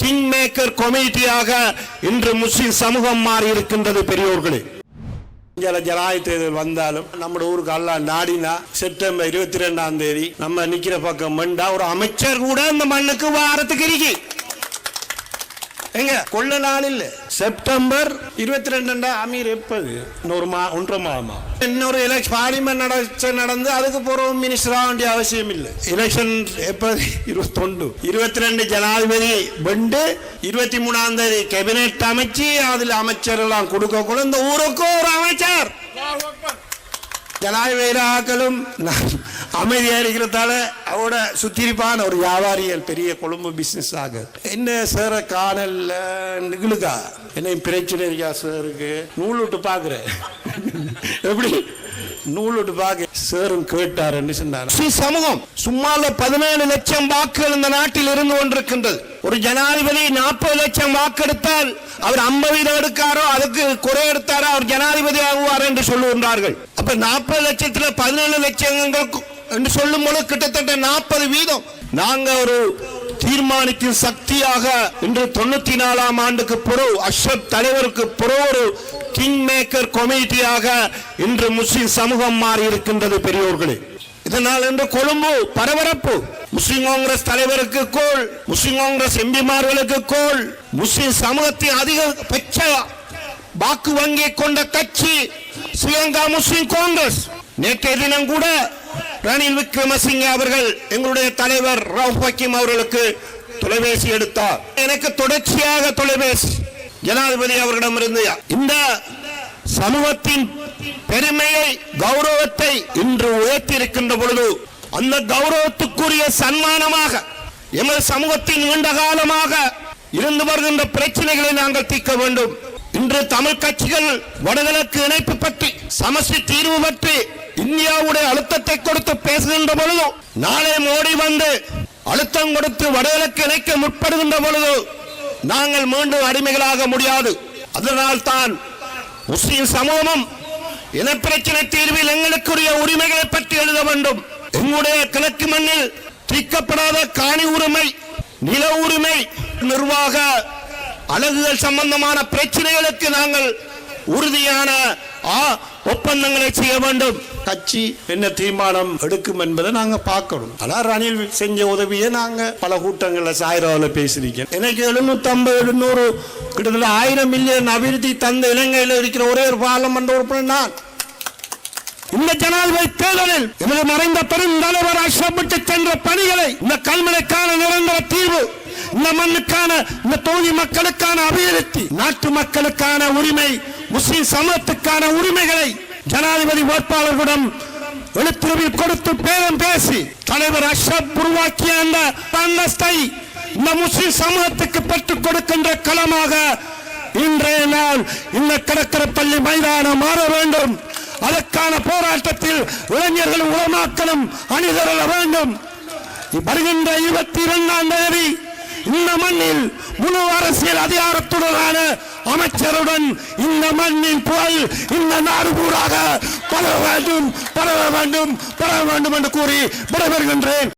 King maker கமிட்டியாக இன்று முஸ்லிம் சமூகம் மாறி இருக்கின்றது பெரியோர்களே. இந்தியால தேர்தல் வந்தாலும் நம்ம ஊருக்கு அல்ல நாடினா செப்டம்பர் இருபத்தி ரெண்டாம் தேதி நம்ம நிக்கிற பக்கம் மண்டா. ஒரு அமைச்சர் கூட இந்த மண்ணுக்கு வாரத்துக்கு இருக்கு. எங்க? கொள்ள நாள் இல்ல. செப்டம்பர் இருபத்தி ரெண்டு அமீர் எப்பது? இன்னொரு மா ஒன்றரை மாதமா? இன்னொரு எலெக்ஷன் பார்லிமெண்ட் எலெக்ஷன் நடந்து அதுக்கு போறோம் மினிஸ்டர் ஆக வேண்டிய அவசியம் இல்லை. எலெக்ஷன் எப்பது? இருபத்தொண்டு இருபத்தி ரெண்டு ஜனாதிபதி வெண்டு இருபத்தி மூணாம் தேதி கேபினெட் அமைச்சு அதுல அமைச்சரெல்லாம் கொடுக்கக்குள்ள இந்த ஊருக்கு ஒரு அமைச்சர். ஜனாதிபதியாக்களும் அமைதியாக இருக்கிறதால அவட சுத்திரிப்பான ஒரு வியாபாரிகள் பெரிய கொழும்பு பிஸ்னஸ் ஆக. என்ன சார காணல்ல? நிகழுக்கா என்ன பிரச்சனை இருக்கா சாருக்கு நூல் விட்டு பாக்குறேன் எப்படி? நூல் பாக்கு சேரும் கேட்டார் என்று சொன்னார்? ஸ்ரீ சமூகம் சும்மால பதினேழு லட்சம் வாக்குகள் இந்த நாட்டில் இருந்து கொண்டிருக்கின்றது. ஒரு ஜனாதிபதி நாற்பது லட்சம் வாக்கெடுத்தால் அவர் ஐம்பது வீதம் எடுக்காரோ அதுக்கு குறை எடுத்தாரோ அவர் ஜனாதிபதி ஆகுவார் என்று சொல்லுகின்றார்கள். அப்ப நாற்பது லட்சத்துல பதினேழு லட்சங்களுக்கு என்று சொல்லும் போது கிட்டத்தட்ட நாற்பது வீதம். நாங்க ஒரு தீர்மானிக்கும் சக்தியாக இன்று தொண்ணூத்தி நாலாம் ஆண்டுக்கு புறோ அஷ்ரப் தலைவருக்கு புறோ ஒரு கிங் மேக்கர் கமிட்டியாக இன்று முஸ்லிம் சமூகம் மாறி இருக்கின்றது பெரியோர்களே. இதனால் இன்று கொழும்பு பரபரப்பு. முஸ்லிம் காங்கிரஸ் தலைவருக்கு கோல் முஸ்லிம் காங்கிரஸ் எம்பிமார்களுக்கு கோல் முஸ்லிம் சமூகத்தின் அதிகபட்ச வாக்கு வங்கியை கொண்ட கட்சி ஸ்ரீலங்கா முஸ்லிம் காங்கிரஸ். நேற்றைய தினம் கூட ரணில் விக்ரமசிங்க அவர்கள் எங்களுடைய தலைவர் ரவுப் ஹக்கீம் அவர்களுக்கு தொலைபேசி எடுத்தார். எனக்கு தொடர்ச்சியாக தொலைபேசி. ஜனாதிபதி அவர்களிடமிருந்து இந்த சமூகத்தின் பெருமையை கௌரவத்தை இன்று உயர்த்தி இருக்கின்ற பொழுது அந்த கௌரவத்துக்குரிய சன்மானமாக எமது சமூகத்தின் நீண்ட காலமாக இருந்து வருகின்ற பிரச்சனைகளை நாங்கள் தீர்க்க வேண்டும். இன்று தமிழ் கட்சிகள் வடகிழக்கு இணைப்பு பற்றி சமஸ்டி தீர்வு பற்றி இந்தியாவுடைய அழுத்தத்தை கொடுத்து பேசுகின்ற பொழுது நாளை மோடி வந்து அழுத்தம் கொடுத்து வடகிழக்கு இணைக்க முற்படுகின்ற பொழுது நாங்கள் மீண்டும் அடிமைகளாக முடியாது. அதனால் தான் முஸ்லிம் சமூகமும் இனப்பிரச்சனை தீர்வில் எங்களுக்குரிய உரிமைகளை பற்றி எழுத வேண்டும். எங்களுடைய கிழக்கு மண்ணில் தீர்க்கப்படாத காணி உரிமை நில உரிமை நிர்வாக அழகுகள் சம்பந்தமான பிரச்சனைகளுக்கு நாங்கள் உறுதியான ஆ, ஒப்பந்தங்களை செய்ய வேண்டும். கட்சி என்ன தீர்மானம் எடுக்கும் என்பதை நாங்க பார்க்கணும். அதான் ரணில் செஞ்ச உதவியை நாங்க பல கூட்டங்களில் சாயிரவில் பேசியிருக்கேன். எனக்கு எழுநூத்தி ஐம்பது எழுநூறு கிட்டத்தட்ட ஆயிரம் மில்லியன் அபிவிருத்தி தந்த இலங்கையில் இருக்கிற ஒரே ஒரு பாராளுமன்ற உறுப்பினர் நான். இந்த ஜனாதிபதி தேர்தலில் எனது மறைந்த பெருந்தலைவர் அஷ்ரமிட்டு சென்ற பணிகளை இந்த கல்முனைக்கான நிரந்தர தீர்வு இந்த மண்ணுக்கான இந்த தொகுதி மக்களுக்கான அபிவிருத்தி நாட்டு மக்களுக்கான உரிமை முஸ்லிம் சமூகத்துக்கான உரிமைகளை ஜனாதிபதி வேட்பாளர்களிடம் எழுத்துருவில் கொடுத்து பேரம் பேசி தலைவர் அஷப் உருவாக்கிய அந்த அந்தஸ்தை இந்த முஸ்லிம் சமூகத்துக்கு பெற்றுக் கொடுக்கின்ற களமாக இன்றைய நாள் இந்த கடற்கரை பள்ளி மைதானம் மாற வேண்டும். அதற்கான போராட்டத்தில் இளைஞர்களும் உலமாக்களும் அணிதரல வேண்டும். வருகின்ற இருபத்தி இரண்டாம் தேதி இந்த மண்ணில் முழு அரசியல் அதிகாரத்துடனான அமைச்சருடன் இந்த மண்ணின் புகழ் இந்த நாடு பூராக பரவ வேண்டும் பரவ வேண்டும் பரவ வேண்டும் என்று கூறி விடைபெறுகின்றேன்.